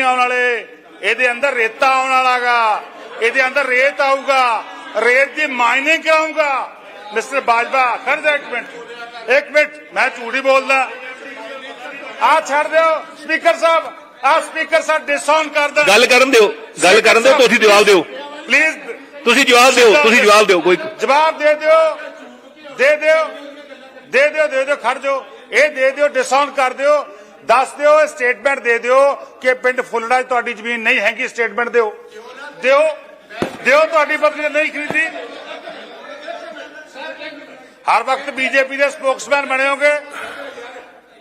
ਨਹੀਂ ਆਉਣ ਵਾਲੇ। ਇਹਦੇ ਅੰਦਰ ਰੇਤਾ ਆਉਣ ਵਾਲਾਗਾ। ਇਹਦੇ ਅੰਦਰ ਰੇਤ ਆਊਗਾ। ਰੇਤ ਦੀ ਮਾਈਨਿੰਗ ਕਰਾਉਂਗਾ ਮਿਸਟਰ ਬਾਜਵਾ ਖੜ ਜਾ ਇੱਕ ਮਿੰਟ। ਇੱਕ ਮਿੰਟ ਮੈਂ ਝੂਠੀ ਬੋਲਦਾ। ਆ ਛੱਡ ਦਿਓ ਸਪੀਕਰ ਸਾਹਿਬ। ਆ ਸਪੀਕਰ ਸਾਹਿਬ ਡਿਸਆਨ ਕਰ ਦੇਣ। ਗੱਲ ਕਰਨ ਦਿਓ। ਗੱਲ ਕਰਨ ਦਿਓ ਤੁਸੀਂ ਜਵਾਬ ਦਿਓ। ਪਲੀਜ਼ ਤੁਸੀਂ ਜਵਾਬ ਦਿਓ ਤੁਸੀਂ ਜਵਾਬ ਦਿਓ ਕੋਈ ਜਵਾਬ ਦੇ ਦਿਓ। ਦੇ ਦਿਓ। ਦੇ ਦਿਓ ਦੇ ਦਿਓ ਖੜ ਜਾਓ। ਇਹ ਦੇ ਦਿਓ ਡਿਸਆਨ ਕਰ ਦਿਓ। ਦੱਸ ਦਿਓ ਸਟੇਟਮੈਂਟ ਦੇ ਦਿਓ ਕਿ ਪਿੰਡ ਫੁੱਲੜਾ 'ਚ ਤੁਹਾਡੀ ਜ਼ਮੀਨ ਨਹੀਂ ਹੈਗੀ ਸਟੇਟਮੈਂਟ ਦਿਓ। ਦਿਓ ਦਿਓ ਤੁਹਾਡੀ ਬਦਲੀ ਨਹੀਂ ਖਰੀਦੀ। ਹਰ ਵਕਤ ਬੀਜੇਪੀ ਦੇ ਸਪੋਕਸਮੈਨ ਬਣੇ ਹੋਗੇ।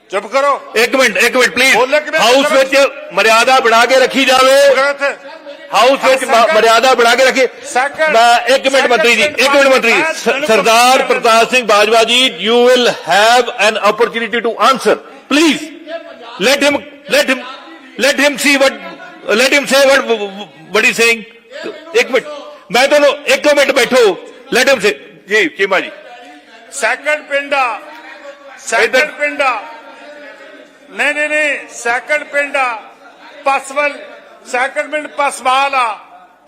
ਚੁੱਪ ਕਰੋ। ਇੱਕ ਮਿੰਟ ਇੱਕ ਮਿੰਟ ਪਲੀਜ਼ ਬੋਲੋ ਕਿਵੇਂ? ਹਾਊਸ ਵਿੱਚ ਮਰਿਆਦਾ ਬਣਾ ਕੇ ਰੱਖੀ ਜਾਵੇ। ਕਰੋ ਇੱਥੇ। ਹਾਊਸ ਵਿੱਚ ਮ- Second- ਮਰਿਆਦਾ ਬਣਾ ਕੇ ਰੱਖੀ। Second- ਮੈਂ ਇੱਕ ਮਿੰਟ Second ਮੰਤਰੀ ਜੀ ਇੱਕ ਮਿੰਟ ਮੰਤਰੀ ਜੀ। ਮੈਂ ਸ- ਤੁਹਾਨੂੰ ਸਰਦਾਰ ਪੁੱਛਣਾ- Pratap Singh Bajwa ji you will have an opportunity to answer please let him let him let him see what let him say what what he saying. ਇੱਕ ਮਿੰਟ ਮੈਂ ਤੁਹਾਨੂੰ ਇੱਕ ਮਿੰਟ ਬੈਠੋ let him say ਜੀ ਚੀਮਾ ਜੀ second ਪਿੰਡ second ਪਿੰਡ ਨਹੀਂ ਨਹੀਂ ਨਹੀਂ ਸੈਕੰਡ ਪਿੰਡ ਪਸਵਲ ਸੈਕੰਡ ਪਿੰਡ ਪਸਵਾਲ ਆ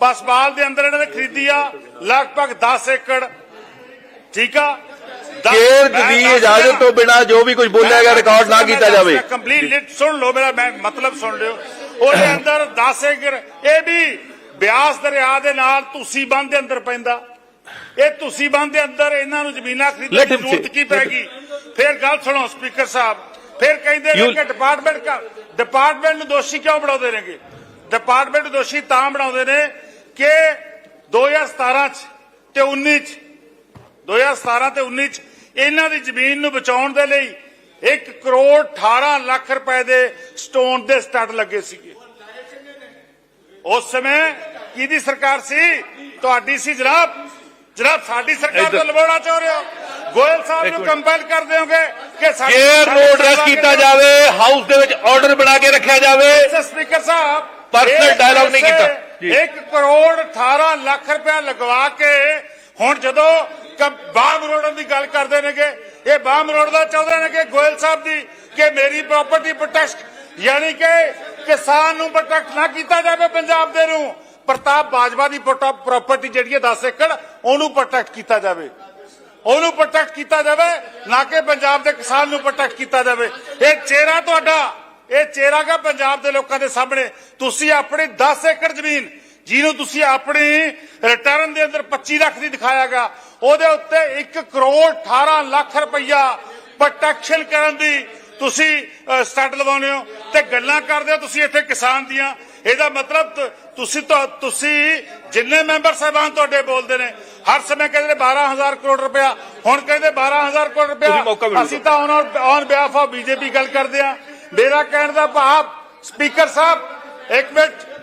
ਪਸਵਾਲ ਦੇ ਅੰਦਰ ਇਹਨਾਂ ਨੇ ਖਰੀਦੀ ਆ ਲਗਭਗ 10 ਏਕੜ ਠੀਕ ਆ ਦਸ- ਕੇਰ ਮੈਂ ਦੀ ਦੱਸ ਇਜਾਜ਼ਤ ਰਿਹਾ। ਤੋਂ ਬਿਨਾ ਜੋ ਵੀ ਕੁਝ ਬੋਲਿਆ ਗਿਆ ਰਿਕਾਰਡ ਨਾ ਕੀਤਾ ਜਾਵੇ ਕੰਪਲੀਟ ਸੁਣ ਲਓ ਮੇਰਾ ਮੈਂ ਮਤਲਬ ਸੁਣ ਲਿਓ ਉਹਦੇ ਅੰਦਰ 10 ਏਕੜ ਇਹ ਵੀ ਬਿਆਸ ਦਰਿਆ ਦੇ ਨਾਲ ਤੁਸੀਂ ਬੰਦ ਦੇ ਅੰਦਰ ਪੈਂਦਾ ਇਹ ਤੁਸੀਂ ਬੰਦ ਦੇ ਅੰਦਰ ਇਹਨਾਂ ਨੂੰ ਜ਼ਮੀਨਾਂ ਖਰੀਦਣ Let ਦੀ him say. ਜ਼ਰੂਰਤ ਕੀ ਪੈਗੀ ਫਿਰ ਗੱਲ ਸੁਣੋ ਸਪੀਕਰ ਸਾਹਿਬ ਫਿਰ ਕਹਿੰਦੇ ਨੇ You- ਕਿ ਡਿਪਾਰਟਮੈਂਟ ਕਾ ਡਿਪਾਰਟਮੈਂਟ ਨੂੰ ਦੋਸ਼ੀ ਕਿਉਂ ਬਣਾਉਂਦੇ ਨੇਗੇ ਡਿਪਾਰਟਮੈਂਟ ਨੂੰ ਦੋਸ਼ੀ ਤਾਂ ਬਣਾਉਂਦੇ ਨੇ ਕਿ 2017 ਚ ਤੇ 19 ਚ 2017 ਤੇ 19 ਚ ਇਹਨਾਂ ਦੀ ਜ਼ਮੀਨ ਨੂੰ ਬਚਾਉਣ ਦੇ ਲਈ 1 ਕਰੋੜ 18 ਲੱਖ ਰੁਪਏ ਦੇ ਸਟੋਨ ਦੇ ਸਟੱਡ ਲੱਗੇ ਸੀਗੇ ਉਸ ਸਮੇਂ ਕਿਹਦੀ ਸਰਕਾਰ ਸੀ ਤੁਹਾਡੀ ਸੀ ਜਨਾਬ ਜਨਾਬ ਸਾਡੀ ਸਰਕਾਰ ਤੋਂ ਲਵਾਉਣਾ ਚਾਹ ਰਹੇ ਹੋ ਗੋਇਲ ਸਾਹਿਬ ਨੂੰ। ਕੰਪੈਲ ਕਰ ਦਿਓਗੇ ਕਿ ਸਾਡੀ ਨੂੰ ਐਡਰੈਸ ਕੀਤਾ ਜਾਵੇ ਹਾਊਸ ਦੇ ਵਿੱਚ ਆਰਡਰ ਬਣਾ ਕੇ ਰੱਖਿਆ ਜਾਵੇ ਸਪੀਕਰ ਸਾਹਿਬ ਇੱਕ dialogue ਨਹੀਂ ਕੀਤਾ। ਜੀ। 1 ਕਰੋੜ 18 ਲੱਖ ਰੁਪਇਆ ਲਗਵਾ ਕੇ ਹੁਣ ਜਦੋਂ ਕ- ਮਰੋੜਨ ਦੀ ਗੱਲ ਕਰਦੇ ਨੇਗੇ, ਇਹ ਬਾਮ ਰੋਡ ਚਾਹੁੰਦੇ ਨੇ ਕਿ ਗੋਇਲ ਸਾਹਿਬ ਦੀ ਕਿ ਮੇਰੀ ਪ੍ਰਾਪਰਟੀ ਪ੍ਰੋਟੈਕਟ ਯਾਨੀ ਕਿ ਕਿਸਾਨ ਨੂੰ ਪ੍ਰੋਟੈਕਟ ਨਾ ਕੀਤਾ ਜਾਵੇ ਪੰਜਾਬ ਦੇ ਨੂੰ, ਪ੍ਰਤਾਪ ਬਾਜਵਾ ਦੀ ਪ੍ਰਾਪਰਟੀ ਜਿਹੜੀ ਹੈ 10 ਏਕੜ, ਉਹਨੂੰ ਪ੍ਰੋਟੈਕਟ ਕੀਤਾ ਜਾਵੇ। ਉਹਨੂੰ ਪ੍ਰੋਟੈਕਟ ਕੀਤਾ ਜਾਵੇ, ਨਾ ਕਿ ਪੰਜਾਬ ਦੇ ਕਿਸਾਨ ਨੂੰ ਪ੍ਰੋਟੈਕਟ ਕੀਤਾ ਜਾਵੇ। ਇਹ ਚਿਹਰਾ ਤੁਹਾਡਾ, ਇਹ ਚਿਹਰਾ ਗਾ ਪੰਜਾਬ ਦੇ ਲੋਕਾਂ ਦੇ ਸਾਹਮਣੇ। ਤੁਸੀਂ ਆਪਣੀ 10 ਏਕੜ ਜ਼ਮੀਨ ਜਿਹਨੂੰ ਤੁਸੀਂ ਆਪਣੀ ਰਿਟਰਨ ਦੇ ਅੰਦਰ 25 ਲੱਖ ਦੀ ਦਿਖਾਇਆਗਾ ਉਹਦੇ ਉੱਤੇ 1 ਕਰੋੜ 18 ਲੱਖ ਰੁਪਈਆ ਪ੍ਰੋਟੈਕਸ਼ਨ ਕਰਨ ਦੀ ਤੁਸੀਂ ਸਟੱਡ ਲਵਾਉਂਦੇ ਹੋ ਤੇ ਗੱਲਾਂ ਕਰਦੇ ਹੋ ਤੁਸੀਂ ਇੱਥੇ ਕਿਸਾਨ ਦੀਆਂ ਇਹਦਾ ਮਤਲਬ ਤੁਸੀਂ ਤੁਸੀਂ ਜਿੰਨੇ ਮੈਂਬਰ ਸਾਹਿਬਾਨ ਤੁਹਾਡੇ ਬੋਲਦੇ ਨੇ ਹਰ ਸਮੇਂ ਕਹਿੰਦੇ ਨੇ 12000 ਕਰੋੜ ਰੁਪਇਆ ਹੁਣ ਕਹਿੰਦੇ 12000 ਕਰੋੜ ਰੁਪਇਆ। ਅਸੀਂ ਤਾਂ on on behalf of BJP ਗੱਲ ਕਰਦੇ ਆ ਮੇਰਾ ਕਹਿਣ ਦਾ ਭਾਵ ਸਪੀਕਰ ਸਾਹਿਬ ਇੱਕ ਮਿੰਟ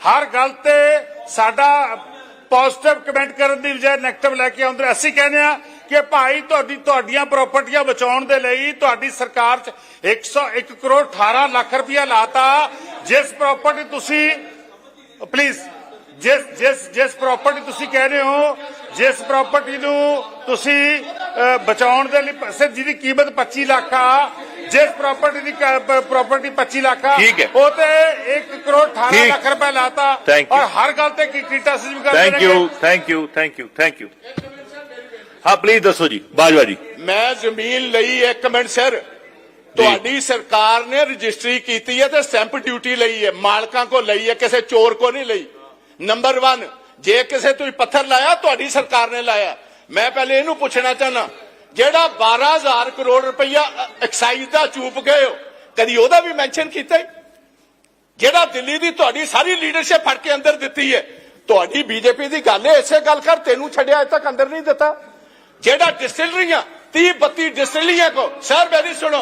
ਹਰ ਗੱਲ ਤੇ ਸਾਡਾ ਪੋਜ਼ਿਟਿਵ ਕਮੈਂਟ ਕਰਨ ਦੀ ਬਜਾਏ ਨੈਗੇਟਿਵ ਲੈ ਕੇ ਆਉਂਦੇ ਅਸੀਂ ਕਹਿੰਦੇ ਆ ਕਿ ਭਾਈ ਤੁਹਾਡੀ, ਤੁਹਾਡੀਆਂ ਪ੍ਰਾਪਰਟੀਆਂ ਬਚਾਉਣ ਦੇ ਲਈ ਤੁਹਾਡੀ ਸਰਕਾਰ 'ਚ 101 ਕਰੋੜ 18 ਲੱਖ ਰੁਪਇਆ ਲਾਤਾ। ਜਿਸ ਪ੍ਰਾਪਰਟੀ ਤੁਸੀਂ ਪਲੀਜ਼ ਜਿਸ ਜਿਸ ਜਿਸ ਪ੍ਰਾਪਰਟੀ ਤੁਸੀਂ ਕਹਿ ਰਹੇ ਹੋ, ਜਿਸ ਪ੍ਰਾਪਰਟੀ ਨੂੰ ਤੁਸੀਂ ਬਚਾਉਣ ਦੇ ਲਈ ਪ- ਜਿਹਦੀ ਕੀਮਤ 25 ਲੱਖ ਆ ਜਿਸ ਪ੍ਰਾਪਰਟੀ ਦੀ ਪ੍ਰਾਪਰਟੀ 25 ਲੱਖ ਆ ਠੀਕ ਹੈ। ਉਹ ਤੇ 1 ਕਰੋੜ 18 ਠੀਕ। ਲੱਖ ਰੁਪਏ ਲਾਤਾ Thank you. ਔਰ ਹਰ ਗੱਲ ਤੇ ਕੀ ਕ੍ਰਿਟਿਸਿਜ਼ਮ ਕਰਦੇ thank. You thank you thank you thank you ਹਾਂ ਪਲੀਜ਼ ਦੱਸੋ ਜੀ ਬਾਜਵਾ ਜੀ ਮੈਂ ਜ਼ਮੀਨ ਲਈ ਇੱਕ ਮਿੰਟ ਸਰ ਤੁਹਾਡੀ ਸਰਕਾਰ ਨੇ ਰਜਿਸਟਰੀ ਕੀਤੀ ਹੈ ਤੇ ਸਟੈਂਪ ਡਿਊਟੀ ਲਈ ਹੈ ਮਾਲਕਾਂ ਕੋ ਲਈ ਹੈ ਕਿਸੇ ਚੋਰ ਕੋ ਨਹੀਂ ਲਈ ਨੰਬਰ 1 ਜੇ ਕਿਸੇ ਤੁਸੀਂ ਪੱਥਰ ਲਾਇਆ ਤੁਹਾਡੀ ਸਰਕਾਰ ਨੇ ਲਾਇਆ ਮੈਂ ਪਹਿਲੇ ਇਹਨੂੰ ਪੁੱਛਣਾ ਚਾਹਨਾ ਜਿਹੜਾ 12000 ਕਰੋੜ ਰੁਪਈਆ ਐਕਸਾਈਜ਼ ਦਾ ਚੂਪ ਗਏ ਹੋ ਕਦੀ ਉਹਦਾ ਵੀ ਮੈਂਸ਼ਨ ਕੀਤਾ ਹੀ? ਜਿਹੜਾ ਦਿੱਲੀ ਦੀ ਤੁਹਾਡੀ ਸਾਰੀ ਲੀਡਰਸ਼ਿਪ ਫੜ ਕੇ ਅੰਦਰ ਦਿੱਤੀ ਹੈ ਤੁਹਾਡੀ ਬੀਜੇਪੀ ਦੀ ਗੱਲ ਹੈ ਇਸੇ ਗੱਲ ਕਰ ਤੈਨੂੰ ਛੱਡਿਆ ਅਜੇ ਤੱਕ ਅੰਦਰ ਨਹੀਂ ਦਿੱਤਾ ਜਿਹੜਾ ਡਿਸਟਿਲਰੀਆਂ 30 32 डिस्टिलरियां को सर मेरी सुनो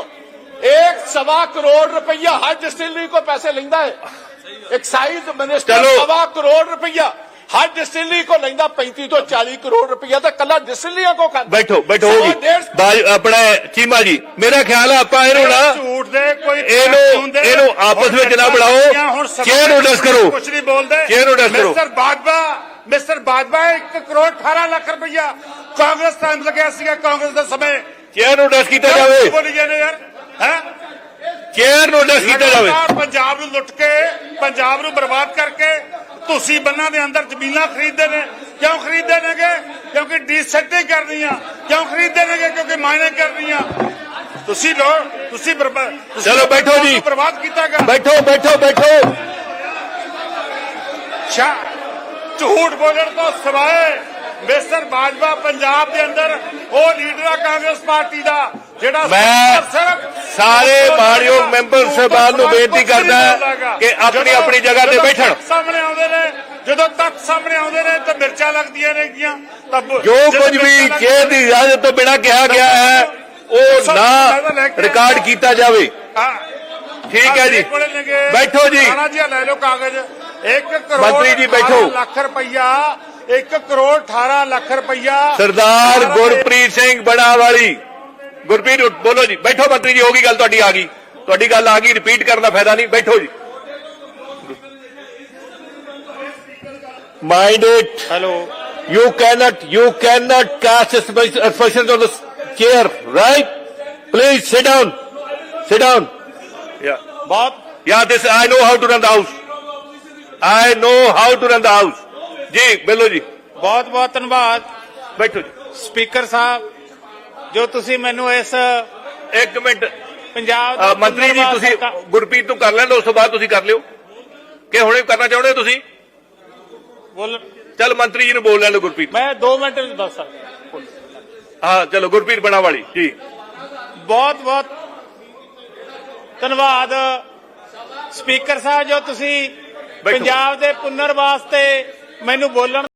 एक सवा करोड़ रुपया हर डिस्टिलरी को पैसे लेंदा है ਐਕਸਾਈਜ਼ ਮਿਨਿਸਟਰ ਚਲੋ। ਸਵਾ ਕਰੋੜ ਰੁਪਈਆ ਹਰ ਡਿਸਟਿਲਰੀ ਕੋ ਲੈਂਦਾ 35 ਤੋਂ 40 ਕਰੋੜ ਰੁਪਈਆ ਤਾਂ ਕੱਲਾ ਡਿਸਟਿਲਰੀਆਂ ਕੋ ਖਾਂਦਾ ਬੈਠੋ ਬੈਠੋ ਬਾਜ ਆਪਣਾ ਚੀਮਾ ਜੀ ਮੇਰਾ ਖਿਆਲ ਆ ਆਪਾਂ ਇਹਨੂੰ ਨਾ ਝੂਠ ਦੇ ਕੋਈ ਇਹਨੂੰ-। ਇਹਨੂੰ ਆਪਸ ਵਿੱਚ ਨਾ ਬਣਾਓ। ਚੇਅਰ ਨੂੰ ਡਸ ਕਰੋ। ਕੁਛ ਨਹੀਂ ਬੋਲਦੇ ਚੇਅਰ ਨੂੰ ਡਸ ਕਰੋ। ਮਿਸਟਰ ਬਾਜਵਾ ਮਿਸਟਰ ਬਾਜਵਾ 1 ਕਰੋੜ 18 ਲੱਖ ਰੁਪਈਆ ਕਾਂਗਰਸ ਟਾਈਮ ਲੱਗਿਆ ਸੀਗਾ ਕਾਂਗਰਸ ਦੇ ਸਮੇਂ ਚੇਅਰ ਨੂੰ ਡਸ ਕੀਤਾ ਜਾਵੇ ਬੋਲੀ ਜਾਂਦੇ ਯਾਰ ਹੈ ਚੇਅਰ ਨੂੰ ਡਸ ਕੀਤਾ ਜਾਵੇ ਪੰਜਾਬ ਨੂੰ ਲੁੱਟ ਕੇ ਪੰਜਾਬ ਨੂੰ ਬਰਬਾਦ ਕਰਕੇ ਤੁਸੀਂ ਬੰਨਾਂ ਦੇ ਅੰਦਰ ਜ਼ਮੀਨਾਂ ਖਰੀਦਦੇ ਨੇ ਕਿਉਂ ਖਰੀਦਦੇ ਨੇਗੇ? ਕਿਉਂਕਿ ਡੀਸੈਂਟਰੀ ਕਰਨੀਆਂ। ਕਿਉਂ ਖਰੀਦਦੇ ਨੇਗੇ? ਕਿਉਂਕਿ ਮਾਇਨੇ ਕਰਨੀਆਂ। ਤੁਸੀਂ ਲੋ ਤੁਸੀਂ ਚਲੋ ਬੈਠੋ ਜੀ। ਬਰਬਾਦ ਕੀਤਾਗਾ। ਬੈਠੋ ਬੈਠੋ ਬੈਠੋ। ਛਾ ਝੂਠ ਬੋਲਣ ਤੋਂ ਸਿਵਾਏ ਮਿਸਟਰ ਬਾਜਵਾ ਪੰਜਾਬ ਦੇ ਅੰਦਰ ਉਹ ਲੀਡਰ ਆ ਕਾਂਗਰਸ ਪਾਰਟੀ ਦਾ ਜਿਹੜਾ ਸਿਰਫ ਸਾਰੇ ਮਾਣਯੋਗ ਮੈਂਬਰ ਸਾਹਿਬਾਨ ਨੂੰ ਬੇਨਤੀ ਕਰਦਾ ਕਿ ਆਪਣੀ ਆਪਣੀ ਜਗ੍ਹਾ ਤੇ ਬੈਠਣ। ਸਾਹਮਣੇ ਆਉਂਦੇ ਨੇ ਜਦੋਂ ਤੱਥ ਸਾਹਮਣੇ ਆਉਂਦੇ ਨੇ ਤਾਂ ਮਿਰਚਾਂ ਲੱਗਦੀਆਂ ਨੇਗੀਆਂ। ਤਾਂ ਬ- ਜੋ ਕੁਝ ਵੀ ਚੇਅਰ ਦੀ ਇਜਾਜ਼ਤ ਤੋਂ ਬਿਨਾਂ ਕਿਹਾ ਗਿਆ ਹੈ ਉਹ ਨਾ ਰਿਕਾਰਡ ਕੀਤਾ ਜਾਵੇ। ਠੀਕ ਹੈ ਜੀ। ਬੈਠੋ ਜੀ। ਜੀ ਲੈ ਲਓ ਕਾਗਜ਼। 1 ਕਰੋੜ ਮੰਤਰੀ ਜੀ ਬੈਠੋ। 18 ਲੱਖ ਰੁਪਈਆ 1 ਕਰੋੜ 18 ਲੱਖ ਰੁਪਈਆ। ਸਰਦਾਰ ਗੁਰਪ੍ਰੀਤ ਸਿੰਘ ਬੜਾਵਾਲੀ। ਗੁਰਪ੍ਰੀਤ ਉੱਠ- ਬੋਲੋ ਜੀ ਬੈਠੋ ਮੰਤਰੀ ਜੀ ਹੋ ਗਈ ਗੱਲ ਤੁਹਾਡੀ ਆ ਗਈ ਤੁਹਾਡੀ ਗੱਲ ਆ ਗਈ ਰਿਪੀਟ ਕਰਨ ਦਾ ਫਾਇਦਾ ਨਹੀਂ ਬੈਠੋ ਜੀ mind it hello you cannot you cannot cast aspersions on the chair right please sit down sit down yeah ਬਹੁਤ yeah this i know how to run the house i know how to run the house ਜੀ ਬੋਲੋ ਜੀ ਬਹੁਤ ਬਹੁਤ ਧੰਨਵਾਦ ਬੈਠੋ ਜੀ speaker ਸਾਹਿਬ ਜੋ ਤੁਸੀਂ ਮੈਨੂੰ ਇਸ ਇੱਕ ਮਿੰਟ। ਪੰਜਾਬ ਦਾ ਮੰਤਰੀ ਜੀ ਤੁਸੀਂ ਗੁਰਪ੍ਰੀਤ ਤੋਂ ਕਰ ਲੈਣ ਉਸ ਤੋਂ ਬਾਅਦ ਤੁਸੀਂ ਕਰ ਲਿਓ। ਕਿ ਹੁਣੇ ਕਰਨਾ ਚਾਹੁੰਦੇ ਹੋ ਤੁਸੀਂ? ਬੋਲ। ਚਲ ਮੰਤਰੀ ਜੀ ਨੂੰ ਬੋਲ ਲੈਣ ਦਿਓ ਗੁਰਪ੍ਰੀਤ। ਮੈਂ 2 ਮਿੰਟ ਵਿੱਚ ਦੱਸ ਸਕਦਾ। ਹਾਂ ਚਲੋ ਗੁਰਪ੍ਰੀਤ ਬਣਾ ਵਾਲੀ ਜੀ। ਬਹੁਤ ਬਹੁਤ ਧੰਨਵਾਦ। ਸਪੀਕਰ ਸਾਹਿਬ ਜੋ ਤੁਸੀਂ। ਪੰਜਾਬ ਦੇ ਪੁਨਰਵਾਸ ਤੇ ਮੈਨੂੰ ਬੋਲਣ